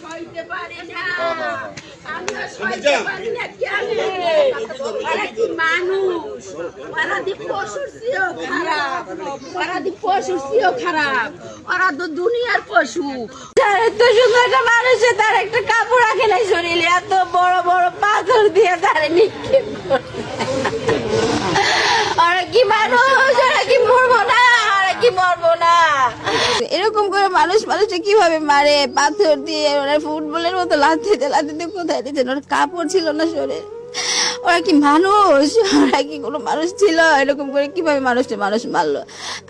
সইতে পারি না। আমিও সইতে পারি না ওরা কি মানুষ? ওরা দি পশুর চেয়েও খারাপ। ওরা দি পশুর চেয়েও খারাপ। ওরা তো দুনিয়ার পশু। তার এত সুন্দর একটা মানুষে তার একটা কাপড় রাখে নাই শরীরে। এত বড় বড় পাথর দিয়ে তারে নিক্ষেপ ওরা কি মানুষ? ওরা কি মরবো না? ওরা কি মরবো না? মানুষ মানুষে কীভাবে মারে? পাথর দিয়ে ওরা ফুটবলের মতো লাথিতে লাথিতে কোথায় দিতেন? ওর কাপড় ছিল না শরীরে। ওরা কি মানুষ? ওরা কি কোনো মানুষ ছিল? এরকম করে কীভাবে মানুষটা মানুষ মারলো?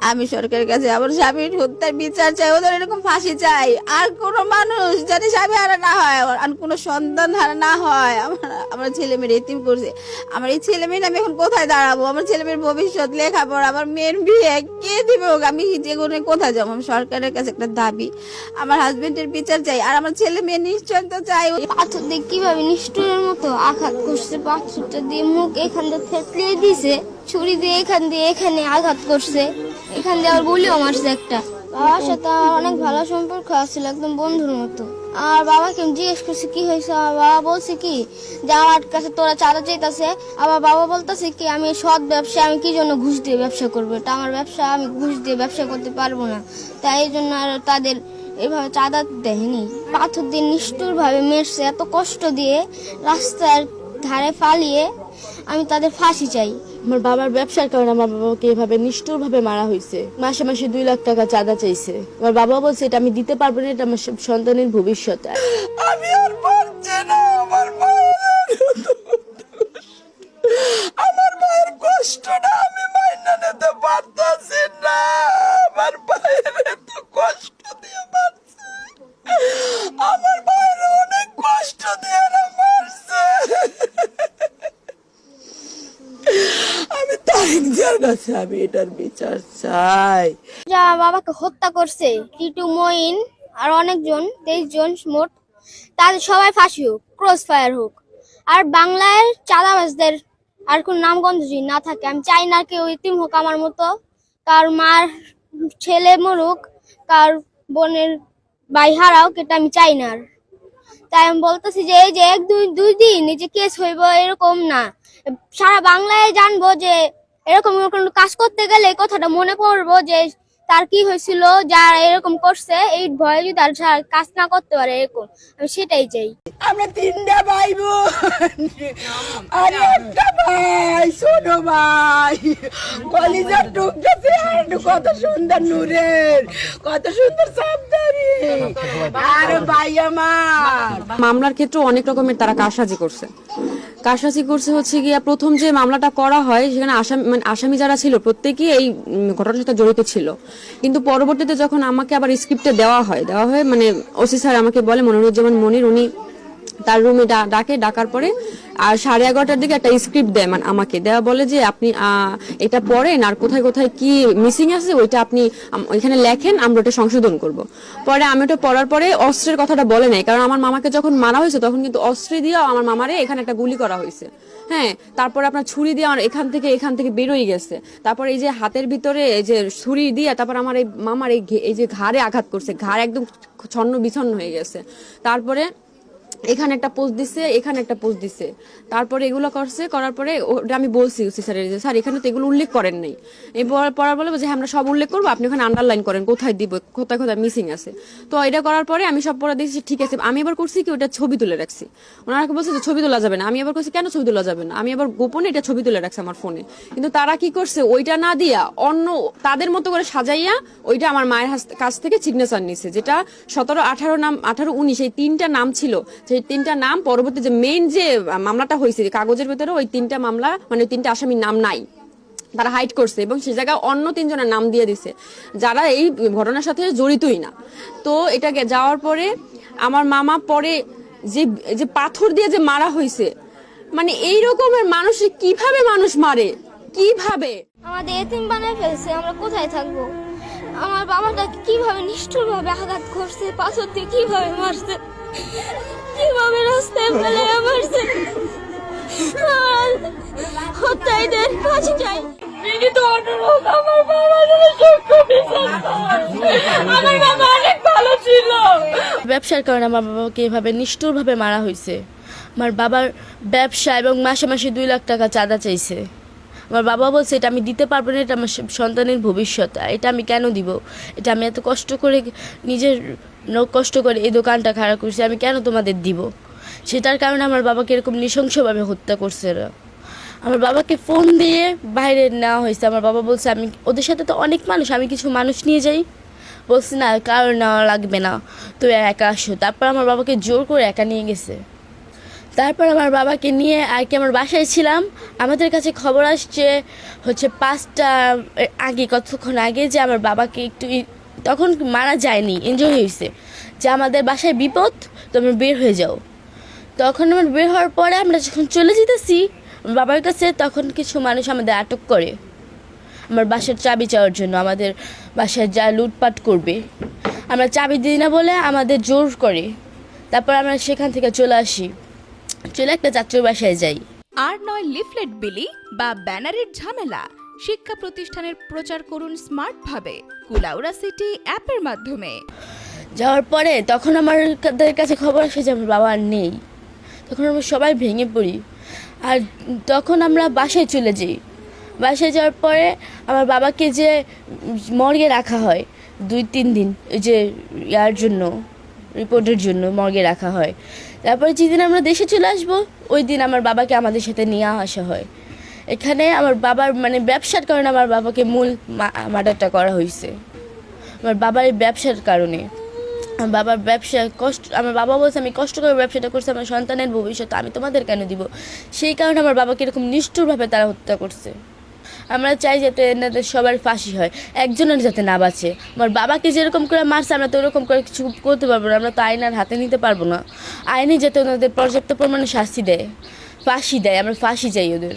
আমি সরকারের কাছে আমার স্বামীর হত্যার বিচার চাই, ওদের এরকম ফাঁসি চাই। আর কোনো মানুষ যাতে স্বামী হারা না হয় আর কোনো সন্তান হারা না হয়। আমার আমার ছেলে মেয়ের এতিম করছে। আমার এই ছেলে মেয়ে আমি এখন কোথায় দাঁড়াবো? আমার ছেলে মেয়ের ভবিষ্যৎ, লেখাপড়া, আমার মেয়ের বিয়ে, কে দিবে ওকে? আমি যে কোনো কোথায় যাব? আমি সরকারের কাছে একটা দাবি। আমার হাজবেন্ডের বিচার চাই। আর আমার ছেলে মেয়ে নিশ্চয় তো চাই। পাথর দিয়ে কীভাবে নিষ্ঠুরের মতো আঘাত করছে দিয়ে মুখ এখান দিয়ে থেতলিয়ে দিছে, ছুরি দিয়ে এখান দিয়ে এখানে আঘাত করছে। এখান দিয়ে আবার গুলিও মারছে একটা। বাবার সাথে অনেক ভালো সম্পর্ক আছিল একদম বন্ধুর মতো। আর বাবাকে জিজ্ঞেস করছি, কি হয়েছে? আমার বাবা বলছে কি, যে আমার কাছে তোরা চাঁদা চাইতাছে। আবার বাবা বলতেছে কি, আমি সৎ ব্যবসা আমি কি জন্য ঘুষ দিয়ে ব্যবসা করব? এটা আমার ব্যবসা, আমি ঘুষ দিয়ে ব্যবসা করতে পারব না। তাই এই জন্য আর তাদের এভাবে চাঁদা দেয়নি। পাথর দিয়ে নিষ্ঠুর ভাবে মেরছে, এত কষ্ট দিয়ে রাস্তার ধারে ফালিয়ে আমি তাদের ফাঁসি চাই। আমার বাবার ব্যবসার কারণে আমার বাবাকে এভাবে নিষ্ঠুর ভাবে মারা হয়েছে। মাসে মাসে দুই লাখ টাকা চাঁদা চাইছে। আমার বাবা বলছে, এটা আমি দিতে পারব না, এটা আমার সন্তানের ভবিষ্যৎ। আমি আর কাছে আমি এটার বিচার চাই। যা বাবাকে হত্যা করছে, টিটু, মঈন আর অনেকজন, তেইশ জন মোট। তাদের সবাই ফাঁসি হোক, ক্রস ফায়ার হোক। আর বাংলায় চাঁদাবাজদের আর কোন নামগন্ধ যদি না থাকে, আমি চাই না কেউ ইতিম হোক আমার মতো। কার মার ছেলে মরুক, কার বোনের ভাই হারাও এটা আমি চাই না আর। তাই আমি বলতেছি যে, এই যে এক, দুই দুই দিন এই যে কেস হইব এরকম না। সারা বাংলায় জানব যে এরকম কোনো কাজ করতে গেলে এই কথাটা মনে পড়ব যে তার কি হয়েছিল যারা এরকম করছে এই ভয়ে যদি আর সা- কাজ না করতে পারে এরকম আমি সেটাই চাই। আমরা তিনটা ভাই বোন আর একটা ভাই ছোট ভাই। কলিজার টুকটাছে আর কত সুন্দর নূরের কত সুন্দর সাবধানি। আর ভাই আমার। মামলার ক্ষেত্রে অনেক রকমের তারা কারসাজি করছে। কারসাজি করছে হচ্ছে গিয়া প্রথম যে মামলাটা করা হয়, সেখানে আসামি মানে আসামি যারা ছিল, প্রত্যেকেই এই ঘটনার সাথে জড়িত ছিল। কিন্তু পরবর্তীতে যখন আমাকে আবার স্ক্রিপ্টে দেওয়া হয় দেওয়া হয় মানে ওসি স্যার আমাকে বলে, মনিরুজ্জামান মনির, উনি তার রুমে ডাকে, ডাকার পরে, আর সাড়ে এগারোটার দিকে একটা স্ক্রিপ্ট দেয় মানে আমাকে। দেওয়া বলে যে আপনি এটা পড়েন আর কোথায় কোথায় কি মিসিং আছে, ওইটা আপনি ওইখানে লেখেন, আমরা ওটা সংশোধন করব। পরে আমি ওটা পড়ার পরে অস্ত্রের কথাটা বলে নাই কারণ আমার মামাকে যখন মারা হয়েছে, তখন কিন্তু অস্ত্রে দিয়ে আমার মামারে এখানে একটা গুলি করা হয়েছে। হ্যাঁ তারপরে আপনার ছুরি দিয়ে আমার এখান থেকে এখান থেকে বেরোই গেছে। তারপর এই যে হাতের ভিতরে এই যে ছুরি দিয়ে, তারপর আমার এই মামার এই যে ঘাড়ে আঘাত করছে, ঘাড় একদম ছন্ন বিছন্ন হয়ে গেছে। তারপরে এখানে একটা পোস্ট দিছে এখানে একটা পোস্ট দিছে। তারপরে এগুলো করছে করার পরে আমি বলছি ওসি স্যারের যে স্যার এখানে তো এগুলো উল্লেখ করেন নাই। এবার পড়ার বলে যে হ্যাঁ, আমরা সব উল্লেখ করব আপনি ওখানে আন্ডারলাইন করেন কোথায় দিব কোথায় কোথায় মিসিং আছে। তো এটা করার পরে আমি সব পড়া দেখছি ঠিক আছে আমি এবার করছি কি ওটা ছবি তুলে রাখছি। ওনারা বলছে যে ছবি তোলা যাবে না। আমি এবার করছি কেন ছবি তোলা যাবে না? আমি এবার গোপনে এটা ছবি তুলে রাখছি আমার ফোনে কিন্তু তারা কি করছে ওইটা না দিয়া অন্য তাদের মতো করে সাজাইয়া ওইটা আমার মায়ের কাছ থেকে সিগনেচার নিছে যেটা সতেরো আঠারো নাম আঠারো উনিশ এই তিনটা নাম ছিল সেই তিনটা নাম পরবর্তী যে মেইন যে মামলাটা হয়েছে কাগজের ভেতরে ওই তিনটা মামলা মানে তিনটা আসামির নাম নাই। তারা হাইড করছে এবং সে জায়গায় অন্য তিনজনের নাম দিয়ে দিছে। যারা এই ঘটনার সাথে জড়িতই না। তো এটাকে যাওয়ার পরে আমার মামা পরে যে যে পাথর দিয়ে যে মারা হয়েছে মানে এই রকমের মানুষ কীভাবে মানুষ মারে? কীভাবে? আমাদের এতিম বানায় ফেলছে, আমরা কোথায় থাকব? আমার বাবাটা কীভাবে নিষ্ঠুর ভাবে আঘাত করছে, পাথর দিয়ে কীভাবে মারছে? রাস্তায় ফেলে কাছে বিনীত অনুরোধ আমার বাবার সূক্ষ্ম আমার বাবা অনেক ভালো ভালো ছিল। ব্যবসার কারণে আমার বাবাকে এভাবে নিষ্ঠুরভাবে মারা হয়েছে। আমার বাবার ব্যবসা এবং মাসে মাসে দুই লাখ টাকা চাঁদা চাইছে। আমার বাবা বলছে এটা আমি দিতে পারব না এটা আমার সন্তানের ভবিষ্যৎ এটা আমি কেন দিব? এটা আমি এত কষ্ট করে নিজের কষ্ট করে এই দোকানটা খারাপ করছি, আমি কেন তোমাদের দিব? সেটার কারণে আমার বাবাকে এরকম নৃশংসভাবে হত্যা করছে এরা। আমার বাবাকে ফোন দিয়ে বাইরে নেওয়া হয়েছে। আমার বাবা বলছে, আমি, ওদের সাথে তো অনেক মানুষ, আমি কিছু মানুষ নিয়ে যাই। বলছি, না, কারও নেওয়া লাগবে না তুই একা আসো। তারপর আমার বাবাকে জোর করে একা নিয়ে গেছে। তারপর আমার বাবাকে নিয়ে আর কি আমার বাসায় ছিলাম। আমাদের কাছে খবর আসছে, হচ্ছে পাঁচটা আগে, কতক্ষণ আগে যে আমার বাবাকে একটু তখন মারা যায়নি এনজয় হয়েছে যে আমাদের বাসায় বিপদ, তোমরা বের হয়ে যাও। তখন আমার বের হওয়ার পরে আমরা যখন চলে যেতেছি বাবার কাছে তখন কিছু মানুষ আমাদের আটক করে। আমার বাসার চাবি চাওয়ার জন্য, আমাদের বাসায় যা লুটপাট করবে। আমরা চাবি দিই না বলে আমাদের জোর করে। তারপর আমরা সেখান থেকে চলে আসি। চলে একটা যাত্রীর বাসায় যাই। আর নয় লিফলেট বিলি বা ব্যানারের ঝামেলা। শিক্ষা প্রতিষ্ঠানের প্রচার করুন স্মার্টভাবে, কুলাউড়া সিটি অ্যাপের মাধ্যমে। যাওয়ার পরে তখন আমার তাদের কাছে খবর আসে যে আমার বাবা নেই। তখন আমরা সবাই ভেঙে পড়ি। আর তখন আমরা বাসায় চলে যাই। বাসায় যাওয়ার পরে আমার বাবাকে যে মর্গে রাখা হয়, দুই তিন দিন ওই যে ইয়ার জন্য, রিপোর্টের জন্য মর্গে রাখা হয়। তারপরে যেদিন আমরা দেশে চলে আসব, ওই দিন আমার বাবাকে আমাদের সাথে নিয়ে আসা হয়। এখানে আমার বাবার মানে ব্যবসার কারণে আমার বাবাকে মূল মার্ডারটা করা হয়েছে আমার বাবার এই ব্যবসার কারণে। আমার বাবার ব্যবসা কষ্ট, আমার বাবা বলছে, আমি কষ্ট করে ব্যবসাটা করছি, আমার সন্তানের ভবিষ্যৎ, আমি তোমাদের কেন দিব? সেই কারণে আমার বাবাকে এরকম নিষ্ঠুরভাবে তারা হত্যা করছে। আমরা চাই যাতে এনাদের সবার ফাঁসি হয়, একজনের যাতে না বাঁচে। আমার বাবাকে যেরকম করে মারছে, আমরা তো ওরকম করে কিছু করতে পারব না, আমরা তো আইনার হাতে নিতে পারব না। আইনে যাতে ওনাদের পর্যাপ্ত পরিমাণে শাস্তি দেয়, ফাঁসি দেয়, আমরা ফাঁসি চাই ওদের।